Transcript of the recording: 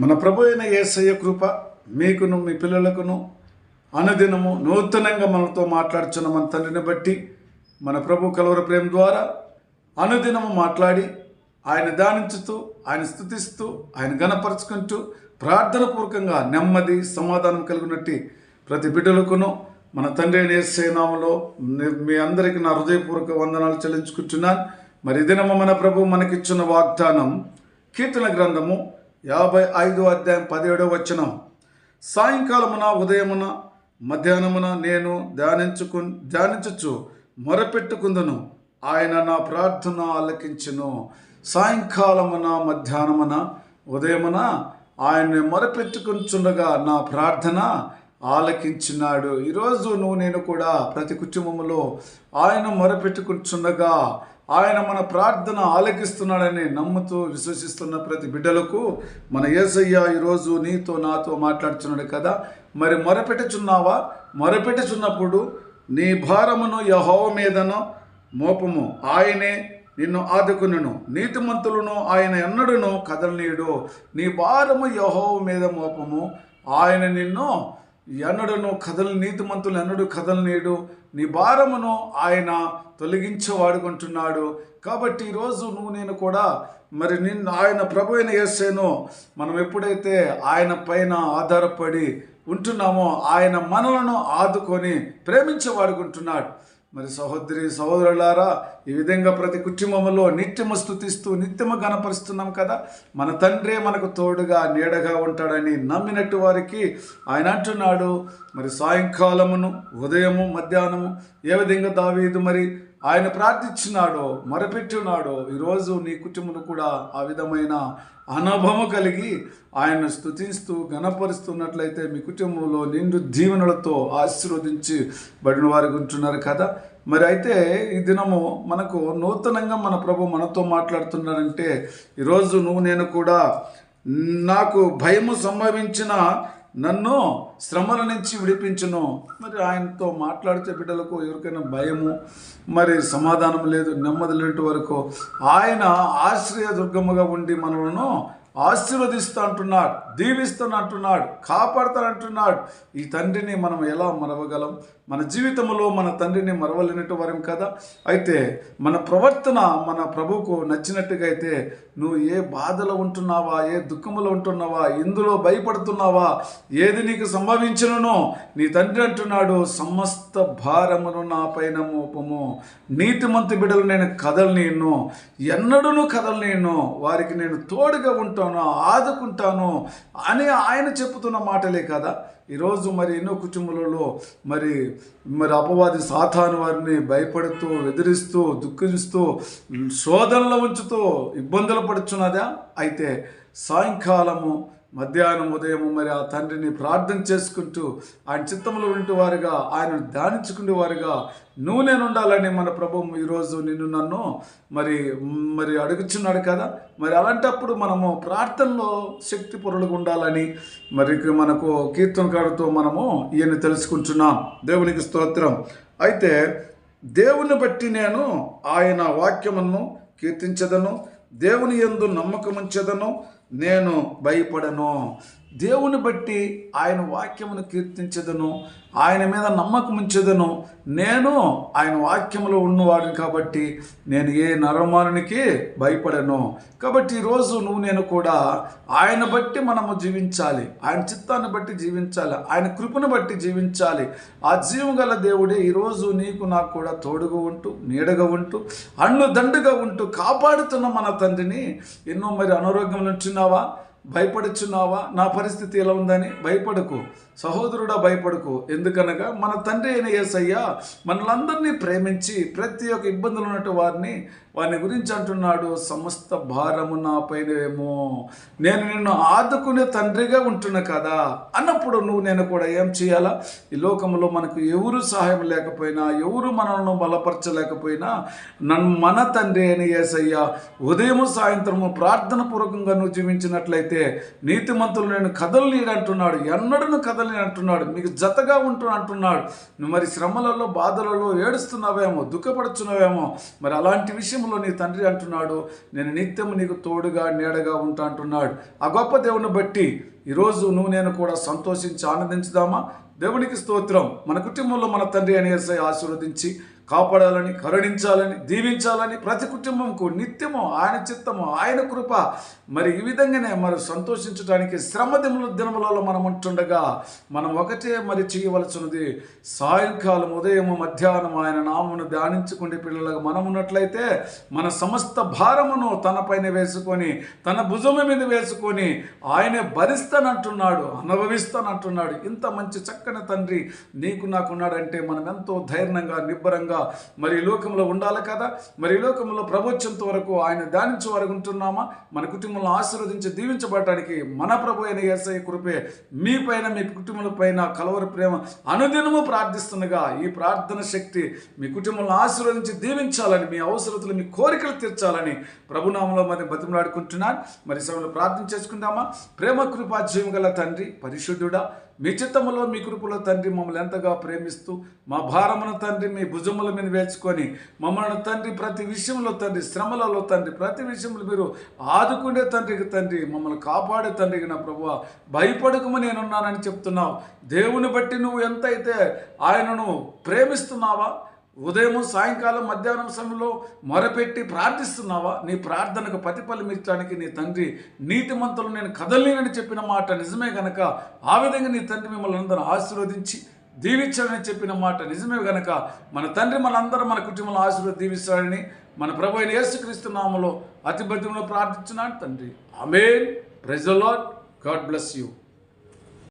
మన ప్రభు అయిన ఏసయ్య కృప మీకును మీ పిల్లలకును అనుదినము నూతనంగా మనతో మాట్లాడుచున్న మన తండ్రిని బట్టి మన ప్రభు కలవర ప్రేమ ద్వారా అనుదినము మాట్లాడి ఆయన ధ్యానించుతూ ఆయన స్థుతిస్తూ ఆయన గణపరుచుకుంటూ ప్రార్థన పూర్వకంగా నెమ్మది సమాధానం కలిగినట్టు ప్రతి బిడ్డలకును మన తండ్రి అయిన యేసయ్య మీ అందరికీ నా హృదయపూర్వక వందనాలు చెల్లించుకుంటున్నాను. మరి దినము మన ప్రభు మనకిచ్చిన వాగ్దానం కీర్తన గ్రంథము యాభై ఐదో అధ్యాయం పదిహేడో వచ్చిన సాయంకాలమున ఉదయమున మధ్యాహ్నమున నేను ధ్యానించుకు ధ్యానించచ్చు మొరపెట్టుకుందును. ఆయన నా ప్రార్థన ఆలకించును. సాయంకాలమున మధ్యాహ్నమున ఉదయమున ఆయన్ని మొరపెట్టుకుంటుండగా నా ప్రార్థన ఆలకించినాడు. ఈరోజు నువ్వు నేను కూడా ప్రతి కుటుంబంలో ఆయన మొరపెట్టుకుంటుండగా ఆయన మన ప్రార్థన ఆలకిస్తున్నాడని నమ్ముతూ విశ్వసిస్తున్న ప్రతి బిడ్డలకు మన యేసయ్య ఈరోజు నీతో నాతో మాట్లాడుతున్నాడు కదా. మరి మొరపెట్టుచున్నావా? మొరపెట్టుచున్నప్పుడు నీ భారమును యహోవ మీదను మోపము. ఆయనే నిన్ను ఆదుకును నీతిమంతులను ఆయన ఎన్నడును కదలనీయుడు. నీ భారము యహోవ మీద మోపము. ఆయన నిన్ను ఎన్నడను కథలు నీతిమంతులు ఎన్నడూ కథలనీయడు నీ భారమును ఆయన తొలగించి వాడుకుంటున్నాడు కాబట్టి ఈరోజు నువ్వు నేను కూడా మరి నిన్ను ఆయన ప్రభు అయిన యేసేను మనం ఎప్పుడైతే ఆయన పైన ఆధారపడి ఉంటున్నామో ఆయన మనలను ఆదుకొని ప్రేమించి వాడుకుంటున్నాడు మరి సహోదరి సహోదరులారా ఈ విధంగా ప్రతి కుటుంబంలో నిత్యము స్థుతిస్తూ నిత్యము గణపరుస్తున్నాం కదా. మన తండ్రే మనకు తోడుగా నీడగా ఉంటాడని నమ్మినట్టు వారికి ఆయన అంటున్నాడు. మరి సాయంకాలమును ఉదయము మధ్యాహ్నము ఏ విధంగా దావీదు మరి ఆయన ప్రార్థించినాడో మరపెట్టున్నాడో ఈరోజు నీ కుటుంబం కూడా ఆ విధమైన అనుభవం కలిగి ఆయన స్థుతిస్తూ గణపరుస్తున్నట్లయితే మీ కుటుంబంలో నిండు దీవెనలతో ఆశీర్వదించి బడిన వారికి ఉంటున్నారు కదా. మరి అయితే ఈ దినము మనకు నూతనంగా మన ప్రభు మనతో మాట్లాడుతున్నాడంటే ఈరోజు నువ్వు నేను కూడా నాకు భయము సంభవించిన నన్ను శ్రమల నుంచి విడిపించును. మరి ఆయనతో మాట్లాడితే బిడ్డలకు ఎవరికైనా భయము? మరి సమాధానం లేదు నెమ్మది లేని వరకు ఆయన ఆశ్రయ దుర్గముగా ఉండి మనలను ఆశీర్వదిస్తూ అంటున్నాడు దీవిస్తాను అంటున్నాడు కాపాడుతానంటున్నాడు. ఈ తండ్రిని మనం ఎలా మరవగలం? మన జీవితంలో మన తండ్రిని మరవలేనట్టు వారం కదా? అయితే మన ప్రవర్తన మన ప్రభువుకు నచ్చినట్టుగా అయితే నువ్వు ఏ బాధలో ఉంటున్నావా? ఏ దుఃఖములో ఉంటున్నావా? ఎందులో భయపడుతున్నావా? ఏది నీకు సంభవించనునో నీ తండ్రి అంటున్నాడు సమస్త భారమును నా పైన మోపము. నీతిమంతి బిడలు నేను కథలు నేను ఎన్నడూను కథలు నేను వారికి నేను తోడుగా ఉంటాను. ఆదుకుంటాను అని ఆయన చెప్తున్న మాటలే కదా. ఈరోజు మరి ఎన్నో కుటుంబాలలో మరి మరి అపవాది సాతాను వారిని భయపడుతూ ఎదిరిస్తూ దుఃఖిస్తూ శోధనలో ఉంచుతూ ఇబ్బందులు పడుచున్నదా? అయితే సాయంకాలము మధ్యాహ్నం ఉదయము మరి ఆ తండ్రిని ప్రార్థన చేసుకుంటూ ఆయన చిత్తంలో ఉంటే వారుగా ఆయనను ధ్యానించుకునే వారుగా నువ్వు నేను ఉండాలని మన ప్రభు ఈరోజు నిన్ను నన్ను మరి మరి అడుగుచున్నాడు కదా? మరి అలాంటప్పుడు మనము ప్రార్థనలో శక్తి పొరలుగా ఉండాలని మరి మనకు కీర్తనకారుతో మనము ఈయన తెలుసుకుంటున్నాం. దేవునికి స్తోత్రం. అయితే దేవుని బట్టి నేను ఆయన వాక్యమును కీర్తించదను దేవుని యందు నమ్మకముంచదను నేను భయపడను. దేవుని బట్టి ఆయన వాక్యమును కీర్తించదను ఆయన మీద నమ్మకం ఉంచదను. నేను ఆయన వాక్యములో ఉన్నవాడిని కాబట్టి నేను ఏ నరమానునికి భయపడను. కాబట్టి ఈరోజు నువ్వు నేను కూడా ఆయన బట్టి మనము జీవించాలి. ఆయన చిత్తాన్ని బట్టి జీవించాలి. ఆయన కృపను బట్టి జీవించాలి. ఆ జీవం గల దేవుడే ఈరోజు నీకు నాకు కూడా తోడుగా ఉంటూ నీడగా ఉంటూ అన్ను దండుగా ఉంటూ కాపాడుతున్న మన తండ్రిని. ఎన్నో మరి అనారోగ్యం నుంచున్నావా? భయపడుచున్నావా? నా పరిస్థితి ఎలా ఉందని? భయపడకు. సహోదరుడా భయపడకు. ఎందుకనగా మన తండ్రి అయిన యేసయ్య మనలందరినీ ప్రేమించి ప్రతి ఒక్క ఇబ్బందులు ఉన్నట్టు వారిని వారిని గురించి అంటున్నాడు సమస్త భారము నా పైనేమో నేను నిన్ను ఆదుకునే తండ్రిగా ఉంటున్నా కదా. అన్నప్పుడు నువ్వు నేను కూడా ఏం చేయాలా? ఈ లోకంలో మనకు ఎవరు సహాయం లేకపోయినా ఎవరు మనల్ని బలపరచలేకపోయినా నన్ను మన తండ్రి అని యేసయ్య ఉదయము సాయంత్రము ప్రార్థన పూర్వకంగా నువ్వు జీవించినట్లయితే నీతిమంతులు నేను కథలు అంటున్నాడు ఎన్నడను కథలు అంటున్నాడు మీకు జతగా ఉంటు అంటున్నాడు. నువ్వు మరి శ్రమలలో బాధలలో ఏడుస్తున్నావేమో దుఃఖపడుచున్నావేమో మరి అలాంటి విషయం విషయంలో నీ తండ్రి అంటున్నాడు నేను నిత్యం నీకు తోడుగా నీడగా ఉంటా అంటున్నాడు. ఆ గొప్ప దేవుని బట్టి ఈరోజు నువ్వు నేను కూడా సంతోషించి ఆనందించుదామా? దేవునికి స్తోత్రం. మన కుటుంబంలో మన తండ్రి అనే ఆశీర్వదించి కాపాడాలని కరుణించాలని దీవించాలని ప్రతి కుటుంబంకు నిత్యము ఆయన చిత్తము ఆయన కృప. మరి ఈ విధంగానే మరి సంతోషించడానికి శ్రమ దిముల దినములలో మనం ఉంటుండగా మనం ఒకటే మరి చేయవలసినది సాయంకాలం ఉదయం మధ్యాహ్నం ఆయన నామను ధ్యానించుకునే పిల్లలకు మనం ఉన్నట్లయితే మన సమస్త భారమును తన పైన వేసుకొని తన భుజము మీద వేసుకొని ఆయనే భరిస్తానంటున్నాడు అనుభవిస్తానంటున్నాడు. ఇంత మంచి చక్క చక్కని తండ్రి నీకు నాకున్నాడంటే మనం ఎంతో ధైర్యంగా నిబ్బరంగా మరి లోకంలో ఉండాలి కదా? మరి లోకంలో ప్రభుత్వంత వరకు ఆయన ధ్యానించే వరకు ఉంటున్నామా? మన కుటుంబంలో ఆశీర్వదించి దీవించబడటానికి మన ప్రభు అయిన ఏసఐ కృపే మీ పైన మీ కుటుంబం పైన కలవరి ప్రేమ అనుదినము ప్రార్థిస్తుండగా ఈ ప్రార్థన శక్తి మీ కుటుంబంలో ఆశీర్వదించి దీవించాలని మీ అవసరతలు మీ కోరికలు తీర్చాలని ప్రభునామంలో మరి బతిమలాడుకుంటున్నాను. మరి సమయంలో ప్రార్థన చేసుకుందామా? ప్రేమ కృపా జీవం గల తండ్రి పరిశుద్ధుడా మీ చిత్తములో మీ కృపలో తండ్రి మమ్మల్ని ఎంతగా ప్రేమిస్తూ మా భారమును తండ్రి మీ భుజముల మీద వేసుకొని మమ్మల్ని తండ్రి ప్రతి విషయంలో తండ్రి శ్రమలలో తండ్రి ప్రతి విషయంలో మీరు ఆదుకునే తండ్రికి తండ్రి మమ్మల్ని కాపాడే తండ్రికి నా ప్రభు భయపడకము నేనున్నానని చెప్తున్నావు. దేవుని బట్టి నువ్వు ఎంతైతే ఆయనను ప్రేమిస్తున్నావా ఉదయం సాయంకాలం మధ్యాహ్నం సమయంలో మొరపెట్టి ప్రార్థిస్తున్నావా? నీ ప్రార్థనకు ప్రతిఫలమిచ్చడానికి నీ తండ్రి నీతిమంతులు నేను కదలినని చెప్పిన మాట నిజమే గనక ఆ విధంగా నీ తండ్రి మిమ్మల్ని అందరూ ఆశీర్వదించి దీవించాలని చెప్పిన మాట నిజమే గనక మన తండ్రి మనందరూ మన కుటుంబంలో ఆశీర్వాద దీవిస్తాడని మన ప్రభు అయిన యేసుక్రీస్తు నామలో అతి భద్రంలో ప్రార్థించున్నాను తండ్రి. Amen praise the Lord God bless you.